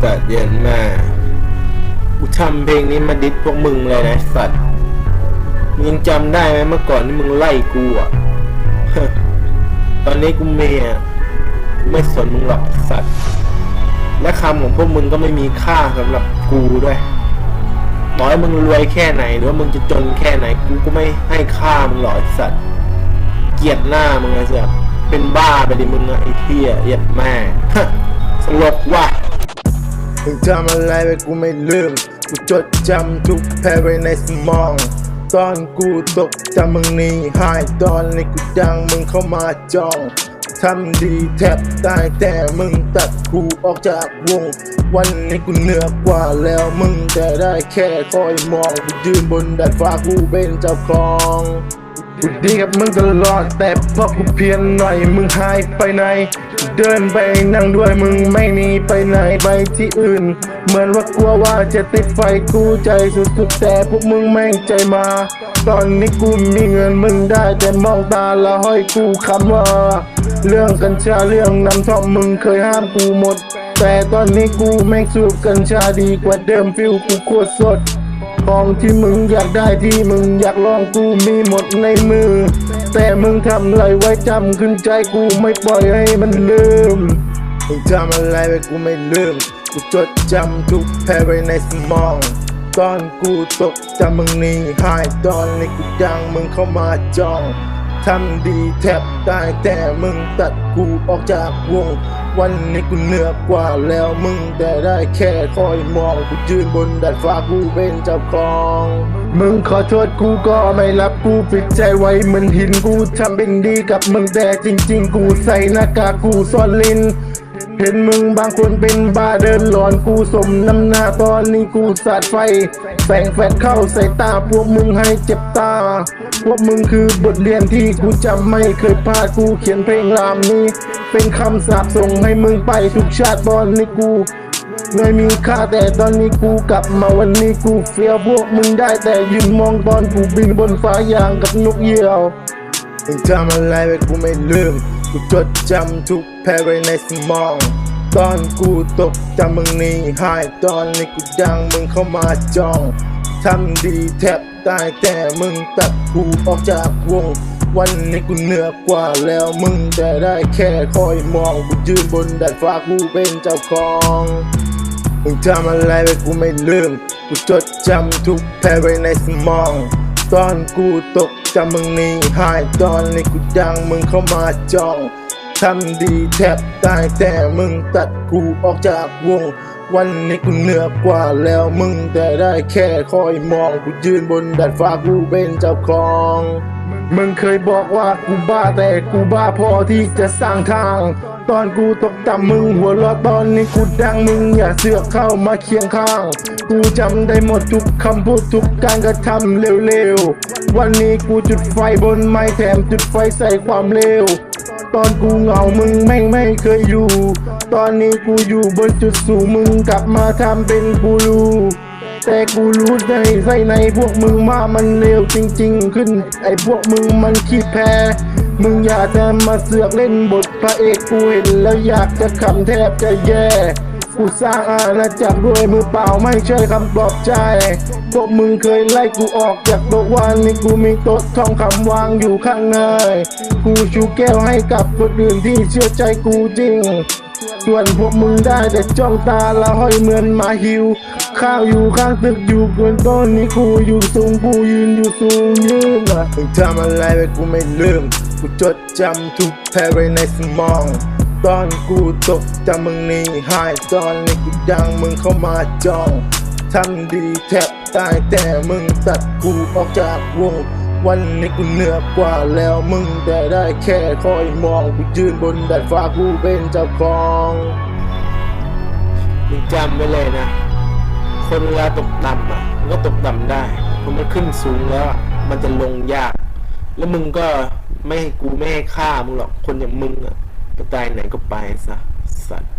สัตว์เย็นม่กูทำเพลงนี้มาดิสพวกมึงเลยนะสัตว์มึงยังจำได้ไหมเมื่อก่อนที่มึงไล่กูอะ ตอนนี้กูเมียไม่สนมึงหรอกสัตว์ และคำของพวกมึงก็ไม่มีค่าสำหรับกูด้วยต่อให้มึงรวยแค่ไหนหรือว่ามึงจะจนแค่ไหนกูก็ไม่ให้ค่ามึงหรอกสัตว์ เกลียดหน้ามึงไอ้เสียเป็นบ้าไปดิมึงอะไอ้เหี้ยเยียดแม่สลกว่ะ มึงจำอะไรไปกูไม่ลืม กูจดจำทุกแผลไว้ในสมอง ตอนกูตกจำมึงนี่หายตอนนี้กูดังมึงเข้ามาจองทำดีแทบตายแต่มึงตัดกูออกจากวง วันนี้กูเหนือกว่าแล้วมึงแต่ได้แค่คอยมองกูยืนบนดาดฟ้ากูเป็นเจ้าของกูดีกับมึงตลอดแต่พอกูเพียนหน่อยมึงหายไปไหน เดินไปนั่งด้วยมึงไม่หนีไปไหนไปที่อื่น เหมือนว่ากลัวว่าจะติดไฟกูใจสุดๆแต่พวกมึงแม่งใจมา ตอนนี้กูมีเงินมึงได้แต่มองตาละห้อยกูคำว่า เรื่องกัญชาเรื่องน้ำท่อมมึงเคยห้ามกูหมด แต่ตอนนี้กูแม่งสูบกัญชาดีกว่าเดิมฟิลกูโคตรสด ของที่มึงอยากได้ที่มึงอยากลองกูมีหมดในมือ แต่มึงทำอะไรไว้จำขึ้นใจกูไม่ปล่อยให้มันลืม มึงทำอะไรไปกูไม่ลืม กูจดจำทุกแผลไว้ในสมอง ตอนกูตกจำมึงนี่หายตอนนี้กูดังมึงเข้ามาจองทำดีแทบตายแต่มึงตัดกูออกจากวง วันนี้กูเหนือกว่าแล้วมึงแต่ได้แค่คอยมองกูยืนบนดาดฟ้ากูเป็นเจ้าของ มึงขอโทษกูก็ไม่รับกูปิดใจไว้เหมือนหินกูทำเป็นดีกับมึงแต่จริง ๆ กูใส่หน้ากากกูซ่อนลิ้นเห็นมึงบางคนเป็นบ้าเดินหลอนกูสมน้ำหน้าตอนนี้กูสาดไฟ แสงแฟดเข้าใส่ตาพวกมึงให้เจ็บตา พวกมึงคือบทเรียนที่กูจำไม่เคยพลาดกูเขียนเพลงรามนี้ เป็นคำสาปส่งให้มึงไปทุกชาติตอนนี้กูไม่มีค่าแต่ตอนนี้กูกลับมาวันนี้กูเฟียพวกมึงได้แต่ยืนมองตอนกูบินบนฟ้าอย่างกับนกเหยี่ยวมึงทำอะไรไปกูไม่ลืมกูจดจำทุกแผลไว้ในสมอง ตอนกูตกจำมึงนี่หายตอนนี้กูดังมึงเข้ามาจองทำดีแทบตายแต่มึงตัดกูออกจากวง วันนี้กูเหนือกว่าแล้วมึงแต่ได้แค่คอยมองกูยืนบนดาดฟ้ากูเป็นเจ้าของมึงทำอะไรไปกูไม่ลืม กูจดจำทุกแผลไว้ในสมอง ตอนกูตกจำมึงนี่หายตอนนี้กูดังมึงเข้ามาจอง ทำดีแทบตายแต่มึงตัดกูออกจากวง วันนี้กูเหนือกว่าแล้วมึงแต่ได้แค่คอยมองกูยืนบนดาดฟ้ากูเป็นเจ้าของมึงเคยบอกว่ากูบ้าแต่กูบ้าพอที่จะสร้างทาง ตอนกูตกต่ำมึงหัวเราะตอนนี้กูดังมึงอย่าเสือกเข้ามาเคียงข้าง กูจำได้หมดทุกคำพูดทุกการกระทำเร็วๆ วันนี้กูจุดไฟบนไม้แถมจุดไฟใส่ความเร็ว ตอนกูเหงามึงแม่งไม่เคยอยู่ ตอนนี้กูอยู่บนจุดสูงมึงกลับมาทำเป็นกูรู้แต่กูรู้ในใส่ในพวกมึงมามันเร็วจริง ๆ ขึ้น ไอพวกมึงมันขี้แพ้ มึงอยากจะมาเสือกเล่นบทพระเอกกูเห็นแล้วอยากจะขำแทบจะแย่ กูสร้างอาณาจักรด้วยมือเปล่าไม่ใช่คำปลอบใจ พวกมึงเคยไล่กูออกจากโต๊ะวันนี้กูมีโต๊ะทองคำวางอยู่ข้างในกูชูแก้วให้กับคนอื่นที่เชื่อใจกูจริง ส่วนพวกมึงได้แต่จ้องตาละห้อยเหมือนมาหิว ข้าวอยู่ข้างตึกอยู่บนต้นนี้กูอยู่สูงกูยืนอยู่สูงยืนอะมึงทำอะไรไปกูไม่ลืม กูจดจำทุกแผลไว้ในสมอง ตอนกูตกจำมึงนี่หายตอนนี้กูดังมึงเข้ามาจองทำดีแทบตายแต่มึงตัดกูออกจากวง วันนี้กูเหนือกว่าแล้วมึงแต่ได้แค่คอยมองกูยืนบนดาดฟ้ากูเป็นเจ้าของมึงจำไว้เลยนะ คนเวลาตกต่ำอะมันก็ตกต่ำได้พอมันขึ้นสูงแล้วมันจะลงยาก แล้วมึงก็ไม่กูไม่ให้ค่ามึงหรอกคนอย่างมึงอะ ก็ตายไหนก็ไปซะสัตว์